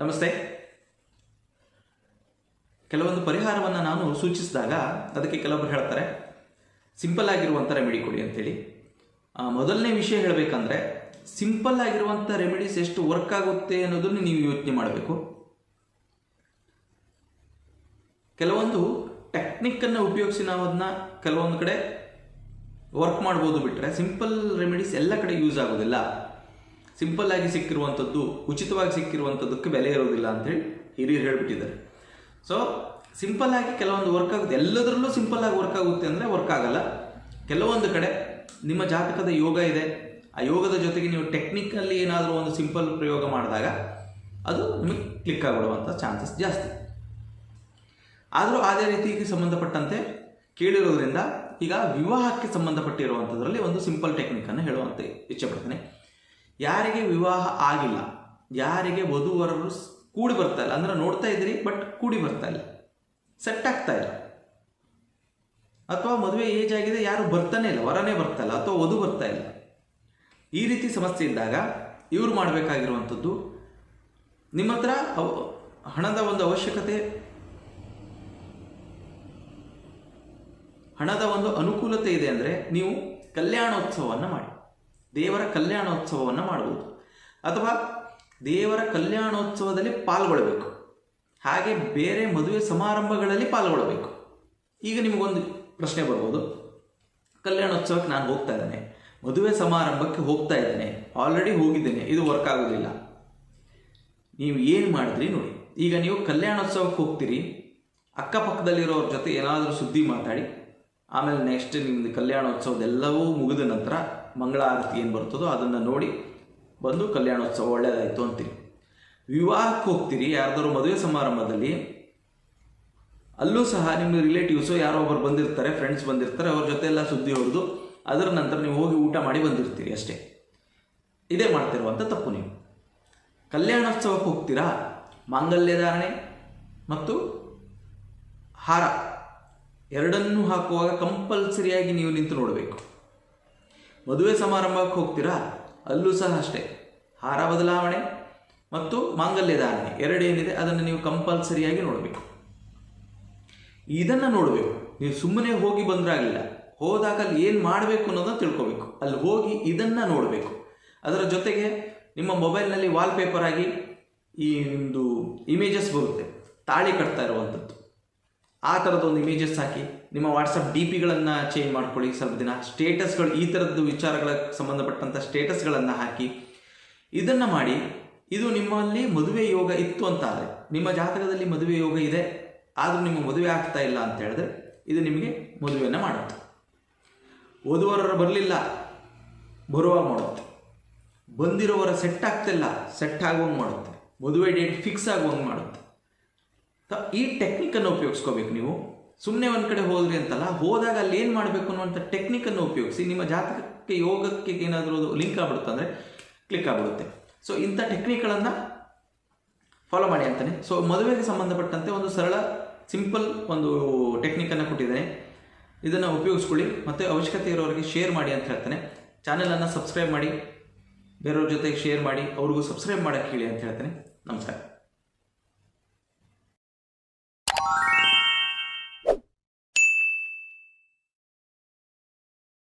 ನಮಸ್ತೆ. ಕೆಲವೊಂದು ಪರಿಹಾರವನ್ನು ನಾನು ಸೂಚಿಸಿದಾಗ ಅದಕ್ಕೆ ಕೆಲವರು ಹೇಳ್ತಾರೆ. ಸಿಂಪಲ್ ಆಗಿರುವಂಥ ರೆಮಿಡಿ ಕೊಡಿ ಅಂತೇಳಿ. ಮೊದಲನೇ ವಿಷಯ ಹೇಳಬೇಕಂದ್ರೆ ಸಿಂಪಲ್ ಆಗಿರುವಂಥ ರೆಮಿಡೀಸ್ ಎಷ್ಟು ವರ್ಕ್ ಆಗುತ್ತೆ ಅನ್ನೋದನ್ನು ನೀವು ಯೋಚನೆ ಮಾಡಬೇಕು. ಕೆಲವೊಂದು ಟೆಕ್ನಿಕ್ಕನ್ನು ಉಪಯೋಗಿಸಿ ನಾವು ಅದನ್ನ ಕೆಲವೊಂದು ಕಡೆ ವರ್ಕ್ ಮಾಡ್ಬೋದು ಬಿಟ್ಟರೆ ಸಿಂಪಲ್ ರೆಮಿಡೀಸ್ ಎಲ್ಲ ಕಡೆ ಯೂಸ್ ಆಗೋದಿಲ್ಲ. ಸಿಂಪಲ್ ಆಗಿ ಸಿಕ್ಕಿರುವಂಥದ್ದು ಉಚಿತವಾಗಿ ಸಿಕ್ಕಿರುವಂಥದ್ದಕ್ಕೆ ಬೆಲೆ ಇರೋದಿಲ್ಲ ಅಂತೇಳಿ ಹಿರಿಯರು ಹೇಳ್ಬಿಟ್ಟಿದ್ದಾರೆ. ಸೊ ಸಿಂಪಲ್ ಆಗಿ ಕೆಲವೊಂದು ವರ್ಕ್ ಆಗುತ್ತೆ. ಎಲ್ಲದರಲ್ಲೂ ಸಿಂಪಲ್ ಆಗಿ ವರ್ಕ್ ಆಗುತ್ತೆ ಅಂದರೆ ವರ್ಕ್ ಆಗಲ್ಲ. ಕೆಲವೊಂದು ಕಡೆ ನಿಮ್ಮ ಜಾತಕದ ಯೋಗ ಇದೆ. ಆ ಯೋಗದ ಜೊತೆಗೆ ನೀವು ಟೆಕ್ನಿಕಲ್ಲಿ ಏನಾದರೂ ಒಂದು ಸಿಂಪಲ್ ಪ್ರಯೋಗ ಮಾಡಿದಾಗ ಅದು ನಿಮಗೆ ಕ್ಲಿಕ್ ಆಗಿಬಿಡುವಂಥ ಚಾನ್ಸಸ್ ಜಾಸ್ತಿ. ಆದರೂ ಅದೇ ರೀತಿಗೆ ಸಂಬಂಧಪಟ್ಟಂತೆ ಕೇಳಿರೋದ್ರಿಂದ ಈಗ ವಿವಾಹಕ್ಕೆ ಸಂಬಂಧಪಟ್ಟಿರುವಂಥದ್ರಲ್ಲಿ ಒಂದು ಸಿಂಪಲ್ ಟೆಕ್ನಿಕನ್ನು ಹೇಳುವಂತೆ ಇಚ್ಛೆಪಡ್ತೇನೆ ಯಾರಿಗೆ ವಿವಾಹ ಆಗಿಲ್ಲ, ಯಾರಿಗೆ ವಧುವರರು ಕೂಡಿ ಬರ್ತಾ ಇಲ್ಲ. ಅಂದ್ರೆ ನೋಡ್ತಾ ಇದ್ದೀರಿ ಬಟ್ ಕೂಡಿ ಬರ್ತಾ ಇಲ್ಲ. ಸೆಟ್ ಆಗ್ತಾ ಇಲ್ಲ. ಅಥವಾ ಮದುವೆ ಏಜ್ ಆಗಿದೆ, ಯಾರು ಬರ್ತಾನೆ ಇಲ್ಲ, ವರನೇ ಬರ್ತಾ ಇಲ್ಲ, ಅಥವಾ ವಧು ಬರ್ತಾ ಇಲ್ಲ. ಈ ರೀತಿ ಸಮಸ್ಯೆ ಇದ್ದಾಗ ಇವರು ಮಾಡಬೇಕಾಗಿರುವಂಥದ್ದು, ನಿಮ್ಮ ಹತ್ರ ಹಣದ ಒಂದು ಅವಶ್ಯಕತೆ, ಹಣದ ಒಂದು ಅನುಕೂಲತೆ ಇದೆ ಅಂದರೆ ನೀವು ಕಲ್ಯಾಣೋತ್ಸವವನ್ನು ಮಾಡಿ. ದೇವರ ಕಲ್ಯಾಣೋತ್ಸವವನ್ನು ಮಾಡಬಹುದು ಅಥವಾ ದೇವರ ಕಲ್ಯಾಣೋತ್ಸವದಲ್ಲಿ ಪಾಲ್ಗೊಳ್ಳಬೇಕು ಹಾಗೆ ಬೇರೆ ಮದುವೆ ಸಮಾರಂಭಗಳಲ್ಲಿ ಪಾಲ್ಗೊಳ್ಳಬೇಕು ಈಗ ನಿಮಗೊಂದು ಪ್ರಶ್ನೆ ಬರ್ಬೋದು. ಕಲ್ಯಾಣೋತ್ಸವಕ್ಕೆ ನಾನು ಹೋಗ್ತಾ ಇದ್ದೇನೆ. ಮದುವೆ ಸಮಾರಂಭಕ್ಕೆ ಹೋಗ್ತಾ ಇದ್ದೇನೆ. ಆಲ್ರೆಡಿ ಹೋಗಿದ್ದೇನೆ. ಇದು ವರ್ಕ್ ಆಗೋದಿಲ್ಲ. ನೀವು ಏನು ಮಾಡಿದ್ರಿ ನೋಡಿ. ಈಗ ನೀವು ಕಲ್ಯಾಣೋತ್ಸವಕ್ಕೆ ಹೋಗ್ತೀರಿ. ಅಕ್ಕಪಕ್ಕದಲ್ಲಿರೋರ ಜೊತೆ ಏನಾದರೂ ಸುದ್ದಿ ಮಾತಾಡಿ. ಆಮೇಲೆ ನೆಕ್ಸ್ಟ್ ನಿಮ್ಮದು ಕಲ್ಯಾಣೋತ್ಸವದೆಲ್ಲವೂ ಮುಗಿದ ನಂತರ ಮಂಗಳಾರತಿ ಏನು ಬರ್ತದೋ ಅದನ್ನು ನೋಡಿ ಬಂದು ಕಲ್ಯಾಣೋತ್ಸವ ಒಳ್ಳೆಯದಾಯಿತು ಅಂತೀರಿ. ವಿವಾಹಕ್ಕೆ ಹೋಗ್ತೀರಿ ಯಾರ್ದಾರು ಮದುವೆ ಸಮಾರಂಭದಲ್ಲಿ. ಅಲ್ಲೂ ಸಹ ನಿಮ್ಮ ರಿಲೇಟಿವ್ಸು ಯಾರೋ ಒಬ್ಬರು ಬಂದಿರ್ತಾರೆ ಫ್ರೆಂಡ್ಸ್ ಬಂದಿರ್ತಾರೆ, ಅವ್ರ ಜೊತೆ ಎಲ್ಲ ಸುದ್ದಿ ಹೊಡೆದು ಅದರ ನಂತರ ನೀವು ಹೋಗಿ ಊಟ ಮಾಡಿ ಬಂದಿರ್ತೀರಿ ಅಷ್ಟೇ. ಇದೇ ಮಾಡ್ತಿರುವಂಥ ತಪ್ಪು ನೀವು. ಕಲ್ಯಾಣೋತ್ಸವಕ್ಕೆ ಹೋಗ್ತೀರಾ? ಮಾಂಗಲ್ಯ ಧಾರಣೆ ಮತ್ತು ಹಾರ. ಎರಡನ್ನೂ ಹಾಕುವಾಗ ಕಂಪಲ್ಸರಿಯಾಗಿ ನೀವು ನಿಂತು ನೋಡಬೇಕು. ಮದುವೆ ಸಮಾರಂಭಕ್ಕೆ ಹೋಗ್ತೀರಾ? ಅಲ್ಲೂ ಸಹ ಅಷ್ಟೇ. ಹಾರ ಬದಲಾವಣೆ ಮತ್ತು ಮಾಂಗಲ್ಯ ಧಾರಣೆ ಎರಡೇನಿದೆ ಅದನ್ನು ನೀವು ಕಂಪಲ್ಸರಿಯಾಗಿ ನೋಡಬೇಕು. ಇದನ್ನು ನೋಡಬೇಕು. ನೀವು ಸುಮ್ಮನೆ ಹೋಗಿ ಬಂದ್ರಾಗಿಲ್ಲ. ಹೋದಾಗ ಅಲ್ಲಿ ಏನು ಮಾಡಬೇಕು ಅನ್ನೋದನ್ನು ತಿಳ್ಕೊಬೇಕು. ಅಲ್ಲಿ ಹೋಗಿ ಇದನ್ನು ನೋಡಬೇಕು. ಅದರ ಜೊತೆಗೆ ನಿಮ್ಮ ಮೊಬೈಲ್ನಲ್ಲಿ ವಾಲ್ಪೇಪರ್ ಆಗಿ ಈ ಒಂದು ಇಮೇಜಸ್ ಬರುತ್ತೆ. ತಾಳಿ ಕಟ್ತಾ ಇರುವಂಥದ್ದು. ಆ ಥರದ ಒಂದು ಇಮೇಜಸ್ ಹಾಕಿ ನಿಮ್ಮ ವಾಟ್ಸಪ್ ಡಿ ಪಿಗಳನ್ನು ಚೇಂಜ್ ಮಾಡ್ಕೊಳ್ಳಿ. ಸ್ವಲ್ಪ ದಿನ ಸ್ಟೇಟಸ್ಗಳು ಈ ಥರದ್ದು ವಿಚಾರಗಳ ಸಂಬಂಧಪಟ್ಟಂಥ ಸ್ಟೇಟಸ್ಗಳನ್ನು ಹಾಕಿ. ಇದನ್ನು ಮಾಡಿ, ಇದು ನಿಮ್ಮಲ್ಲಿ ಮದುವೆ ಯೋಗ ಇತ್ತು ಅಂತ ಆದರೆ ನಿಮ್ಮ ಜಾತಕದಲ್ಲಿ ಮದುವೆ ಯೋಗ ಇದೆ, ಆದರೂ ನಿಮ್ಮ ಮದುವೆ ಆಗ್ತಾ ಇಲ್ಲ ಅಂತ ಹೇಳಿದ್ರೆ, ಇದು ನಿಮಗೆ ಮದುವೆಯನ್ನು ಮಾಡುತ್ತೆ. ವಧುವರರು ಬರಲಿಲ್ಲ ಬರುವ ಮಾಡುತ್ತೆ. ಬಂದಿರೋವರ ಸೆಟ್ ಆಗ್ತಿಲ್ಲ ಸೆಟ್ ಆಗುವಂಗೆ ಮಾಡುತ್ತೆ. ಮದುವೆ ಡೇಟ್ ಫಿಕ್ಸ್ ಆಗುವಂಗೆ ಮಾಡುತ್ತೆ. ಈ ಟೆಕ್ನಿಕನ್ನು ಉಪಯೋಗಿಸ್ಕೋಬೇಕು ನೀವು. ಸುಮ್ಮನೆ ಒಂದು ಕಡೆ ಹೋದ್ರಿ ಅಂತಲ್ಲ, ಹೋದಾಗ ಅಲ್ಲಿ ಏನು ಮಾಡಬೇಕು ಅನ್ನುವಂಥ ಟೆಕ್ನಿಕನ್ನು ಉಪಯೋಗಿಸಿ, ನಿಮ್ಮ ಜಾತಕಕ್ಕೆ, ಯೋಗಕ್ಕೆ ಏನಾದರೂ ಲಿಂಕ್ ಆಗ್ಬಿಡುತ್ತೆ ಅಂದರೆ ಕ್ಲಿಕ್ ಆಗ್ಬಿಡುತ್ತೆ. ಸೊ ಇಂಥ ಟೆಕ್ನಿಕ್ಗಳನ್ನು ಫಾಲೋ ಮಾಡಿ ಅಂತಾನೆ. ಸೊ ಮದುವೆಗೆ ಸಂಬಂಧಪಟ್ಟಂತೆ ಒಂದು ಸರಳ ಸಿಂಪಲ್ ಒಂದು ಟೆಕ್ನಿಕನ್ನು ಕೊಟ್ಟಿದ್ದೇನೆ. ಇದನ್ನು ಉಪಯೋಗಿಸ್ಕೊಳ್ಳಿ. ಮತ್ತು ಅವಶ್ಯಕತೆ ಇರೋರಿಗೆ ಶೇರ್ ಮಾಡಿ ಅಂತ ಹೇಳ್ತಾನೆ. ಚಾನಲನ್ನು ಸಬ್ಸ್ಕ್ರೈಬ್ ಮಾಡಿ. ಬೇರೆಯವ್ರ ಜೊತೆಗೆ ಶೇರ್ ಮಾಡಿ. ಅವ್ರಿಗೂ ಸಬ್ಸ್ಕ್ರೈಬ್ ಮಾಡೋಕ್ಕೆ ಹೇಳಿ ಅಂತ ಹೇಳ್ತಾನೆ. ನಮಸ್ಕಾರ.